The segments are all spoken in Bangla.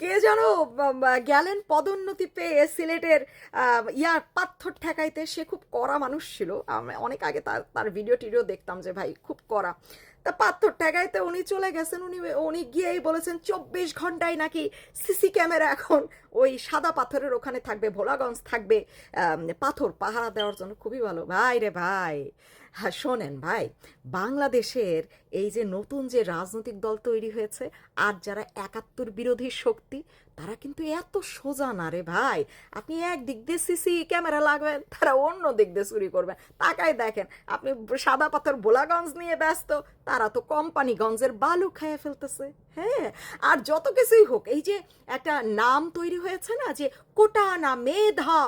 কে যেন গেলেন পদোন্নতি পেয়ে সিলেটের ইয়ার পাথর ঠেকাইতে। সে খুব কড়া মানুষ ছিল। অনেক আগে তার তার ভিডিও টিডিও দেখতাম যে, ভাই, খুব কড়া। তা পাথর ঠেকাইতে উনি চলে গেছেন। উনি উনি গিয়েই বলেছেন, চব্বিশ ঘন্টায় নাকি সিসি ক্যামেরা এখন ওই সাদা পাথরের ওখানে থাকবে, ভোলাগঞ্জ থাকবে। পাথর পাহারা দেওয়ার জন্য। খুবই ভালো। ভাই রে ভাই হ্যাঁ শোনেন ভাই, বাংলাদেশের এই যে নতুন যে রাজনৈতিক দল তৈরি হয়েছে, আর যারা একাত্তর বিরোধী শক্তি, তারা কিন্তু এত সোজা না রে ভাই। আপনি এক দিক দিয়ে সিসি ক্যামেরা লাগবেন, তারা অন্য দিক দিয়ে চুরি করবেন তাকাই দেখেন, আপনি সাদা পাথর ভোলাগঞ্জ নিয়ে ব্যস্ত, তারা তো কোম্পানিগঞ্জের বালু খেয়ে ফেলতেছে। হ্যাঁ আর যত কিছুই হোক, এই যে একটা নাম তৈরি হয়েছে না, যে কোটা না মেধা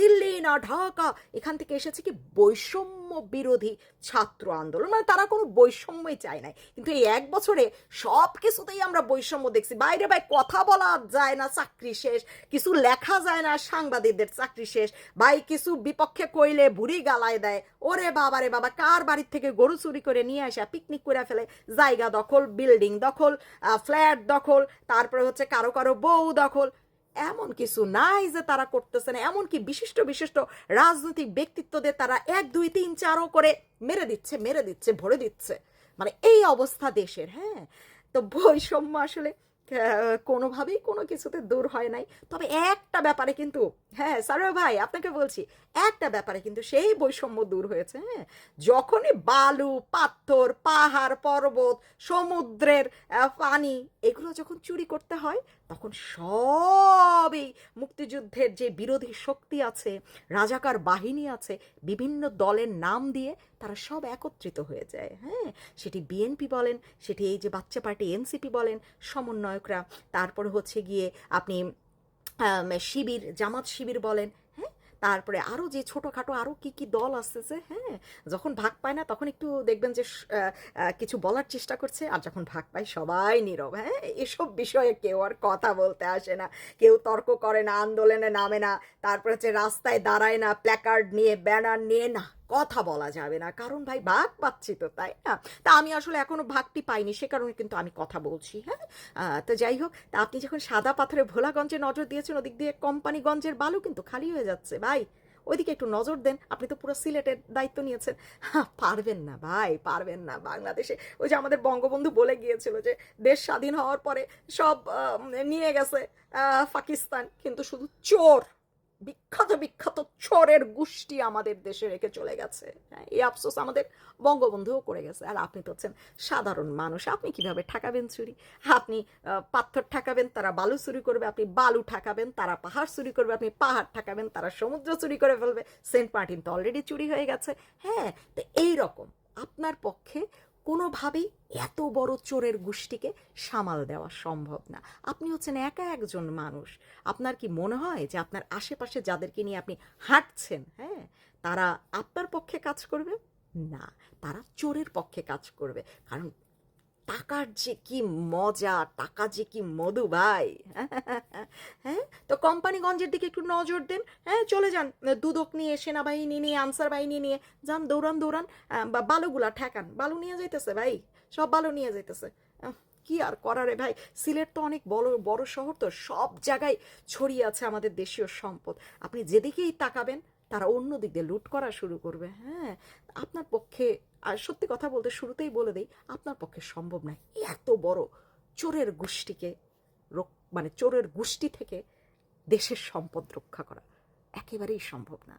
দিল্লি না ঢাকা, এখান থেকে এসেছে কি বৈষম্য বিরোধী ছাত্র আন্দোলন। মানে তারা কোনো বৈষম্যই চায় নাই। কিন্তু এই এক বছরে সব কিছুতেই আমরা বৈষম্য দেখছি। বাইরে ভাই কথা বলা যায় না, চাকরি শেষ। কিছু লেখা যায় না, সাংবাদিকদের চাকরি শেষ। ভাই, কিছু বিপক্ষে কইলে বুড়ি গালায় দেয়। ওরে বাবা রে বাবা, কার বাড়ির থেকে গরু চুরি করে নিয়ে আসা, পিকনিক করে ফেলে, জায়গা দখল, বিল্ডিং দখল। ফ্ল্যাট দখল, তারপরে হচ্ছে কারও কারও বউ দখল। এমন কিছু নাই যে তারা করতেছে না, এমনকি বিশিষ্ট বিশিষ্ট রাজনৈতিক ব্যক্তিত্বদের তারা এক, দুই, তিন, চারও করে মেরে দিচ্ছে মেরে দিচ্ছে, ভরে দিচ্ছে। মানে এই অবস্থা দেশের হ্যাঁ? তো বৈষম্য আসলে কোনোভাবেই কোনো কিছুতে দূর হয় নাই। তবে একটা ব্যাপারে কিন্তু হ্যাঁ সারো ভাই, আপনাকে বলছি, একটা ব্যাপারে কিন্তু সেই বৈষম্য দূর হয়েছে হ্যাঁ। যখনই বালু, পাথর, পাহাড়, পর্বত, সমুদ্রের পানি, এগুলো যখন চুরি করতে হয় তখন সবই মুক্তিযুদ্ধের যে বিরোধী শক্তি আছে, রাজাকার বাহিনী আছে, বিভিন্ন দলের নাম দিয়ে তারা সব একত্রিত হয়ে যায় হ্যাঁ? সেটি বিএনপি বলেন, সেটি এই যে বাচ্চা পার্টি এনসিপি বলেন, সমন্বয়করা। তারপর হচ্ছে গিয়ে আপনি শিবির, জামাত শিবির বলেন তারপরে আরও যে ছোটোখাটো আরও কি কি দল আসতেছে হ্যাঁ যখন ভাগ পায় না তখন একটু দেখবেন যে কিছু বলার চেষ্টা করছে। আর যখন ভাগ পায় সবাই নীরব হ্যাঁ এসব বিষয়ে কেউ আর কথা বলতে আসে না। কেউ তর্ক করে না, আন্দোলনে নামে না। তারপরে হচ্ছে রাস্তায় দাঁড়ায় না প্ল্যাকার্ড নিয়ে ব্যানার নিয়ে না। কথা বলা যাবে না। কারণ ভাই ভাগ পাচ্ছি তো, তাই না? তা আমি আসলে এখনও ভাগটি পাইনি, সে কারণে কিন্তু আমি কথা বলছি হ্যাঁ? তো যাই হোক, তা আপনি যখন সাদা পাথরে ভোলাগঞ্জে নজর দিয়েছেন, ওদিক দিয়ে কোম্পানিগঞ্জের বালু কিন্তু খালি হয়ে যাচ্ছে, ভাই। ওইদিকে একটু নজর দেন, আপনি তো পুরো সিলেটের দায়িত্ব নিয়েছেন। পারবেন না ভাই, পারবেন না বাংলাদেশে। ওই যে আমাদের বঙ্গবন্ধু বলে গিয়েছিল যে, দেশ স্বাধীন হওয়ার পরে সব নিয়ে গেছে পাকিস্তান। কিন্তু শুধু চোর বিখ্যাত বিখ্যাত চরের গোষ্ঠী আমাদের দেশে রেখে চলে গেছে। হ্যাঁ, এই আফসোস আমাদের বঙ্গবন্ধুও করে গেছে। আর আপনি তো হচ্ছেন সাধারণ মানুষ। আপনি কীভাবে ঠাকাবেন চুরি? আপনি পাথর ঠেকাবেন তারা বালু চুরি করবে। আপনি বালু ঠাকাবেন তারা পাহাড় চুরি করবে। আপনি পাহাড় ঠাকাবেন তারা সমুদ্র চুরি করে ফেলবে। সেন্ট মার্টিন তো অলরেডি চুরি হয়ে গেছে। হ্যাঁ তো এই রকম আপনার পক্ষে কোনোভাবেই এত বড় চোরের গোষ্ঠীকে সামাল দেওয়া সম্ভব না। আপনি হচ্ছেন একা একজন মানুষ। আপনার কি মনে হয় যে আপনার আশেপাশে যাদেরকে নিয়ে আপনি হাঁটছেন হ্যাঁ তারা আপনার পক্ষে কাজ করবে? না, তারা চোরের পক্ষে কাজ করবে। কারণ টাকার যে কি মজা টাকা যে কি মধু ভাই। হ্যাঁ তো কোম্পানিগঞ্জের দিকে একটু নজর দেন। হ্যাঁ চলে যান। দুদক নিয়ে, সেনাবাহিনী নিয়ে, আনসার বাহিনী নিয়ে। যান, দৌড়ান দৌড়ান। বা বালুগুলা ঠেকান। বালু নিয়ে যাইতেছে ভাই। সব বালু নিয়ে যাইতেছে। কি আর করারে ভাই? সিলেট তো অনেক বড় বড় শহর তো। সব জায়গায় ছড়িয়ে আছে আমাদের দেশীয় সম্পদ। আপনি যেদিকেই তাকাবেন তারা অন্য দিক দিয়ে লুট করা শুরু করবে হ্যাঁ? আপনার পক্ষে, আর সত্যি কথা বলতে শুরুতেই বলে দেই, আপনার পক্ষে সম্ভব নয়। এত বড় চোরের গোষ্ঠীকে মানে চোরের গোষ্ঠী থেকে দেশের সম্পদ রক্ষা করা। একেবারেই সম্ভব না।